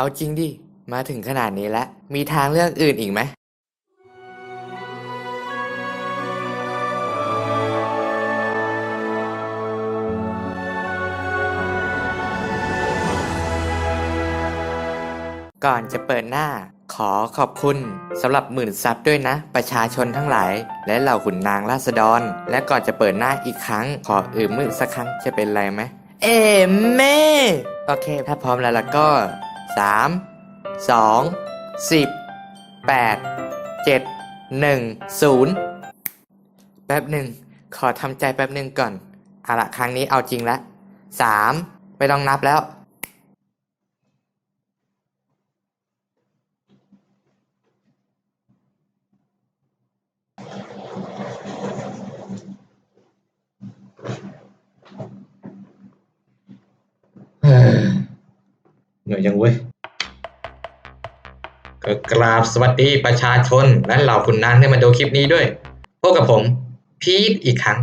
เอาจริงดิ มาถึงขนาดนี้แล้ว มีทางเลือกอื่นอีกไหม ก่อนจะเปิดหน้า ขอขอบคุณสำหรับหมื่นซับด้วยนะ ประชาชนทั้งหลาย และเหล่าขุนนางราษฎร และก่อนจะเปิดหน้าอีกครั้ง ขออืมมือสักครั้งจะเป็นไรไหม เอ๋แม่โอเค ถ้าพร้อมแล้วแล้วก็ สามสองสิบแปดเจ็ดหนึ่งศูนย์แป๊บหนึ่ง ขอทำใจแป๊บหนึ่งก่อน เอาละครั้งนี้เอาจริงละสามไม่ต้องนับแล้ว เฮ้ยเหนื่ อยจังเว้ยก็กราบสวัสดีประชาชน และเหล่าคุณนางที่มาดูคลิปนี้ด้วยพบกับผม พีทอีกครั้ง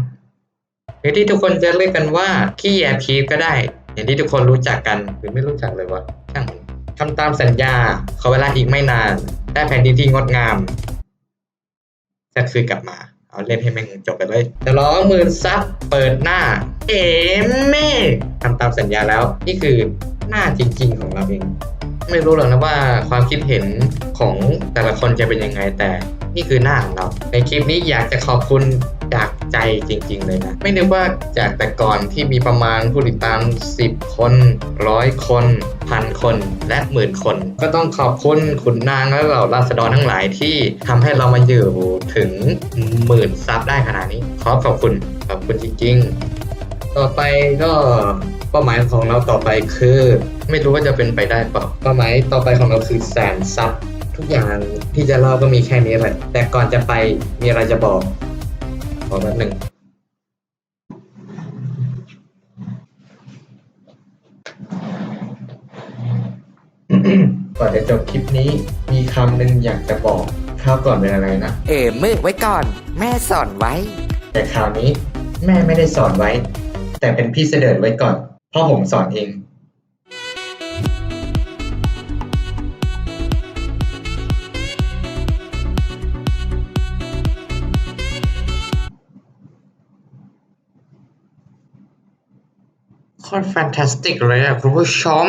หรือที่ทุกคนจะเรียกกันว่าขี้แยพีทก็ได้ อย่างที่ทุกคนรู้จักกันหรือไม่รู้จักเลยวะช่างทำตามสัญญาขอเวลาอีกไม่นานได้แผ่นดินที่งดงามจะคืนกลับมา เอาเล่นให้แม่งจบไปเลยจะร้องมื่นซับเปิดหน้า เอ๋แม่ทำตามสัญญาแล้วนี่คือ หน้าจริง ๆ ของเราเอง ไม่รู้หรอกนะว่าความคิดเห็นของแต่ละคนจะเป็นยังไงแต่นี่คือหน้าของเรา ในคลิปนี้อยากจะขอบคุณจากใจจริง ๆ เลยนะ ไม่นึกว่าจากแต่ก่อนที่มีประมาณผู้ติดตาม 10 คนร้อยคนพันคนและหมื่นคน ก็ต้องขอบคุณคุณนางและเหล่าราษฎรทั้งหลายที่ทำให้เรามาอยู่ถึงหมื่นซับได้ขนาดนี้ ขอขอบคุณขอบคุณจริงๆ ต่อไปก็ ป้าหมายของเราต่อไปคือ ไม่รู้ว่าจะเป็นไปได้เปล่าเป้าหมายต่อไปของเราคือแสนซับทุกอย่างที่จะเล่าก็มีแค่นี้แหละแต่ก่อนจะไปมีอะไรจะบอกขอแป๊บหนึ่งก่อนจะจบคลิปนี้มีคำหนึ่งอยากจะบอกข้าวก่อนเป็นอะไรนะ เอ๋มือไว้ก่อน แม่สอนไว้ แต่คราวนี้แม่ไม่ได้สอนไว้ แต่เป็นพี่เสด็จไว้ก่อนเพ่อผมสอนเองโคตรแฟนตาสติกเลยอะคุณผู้ชม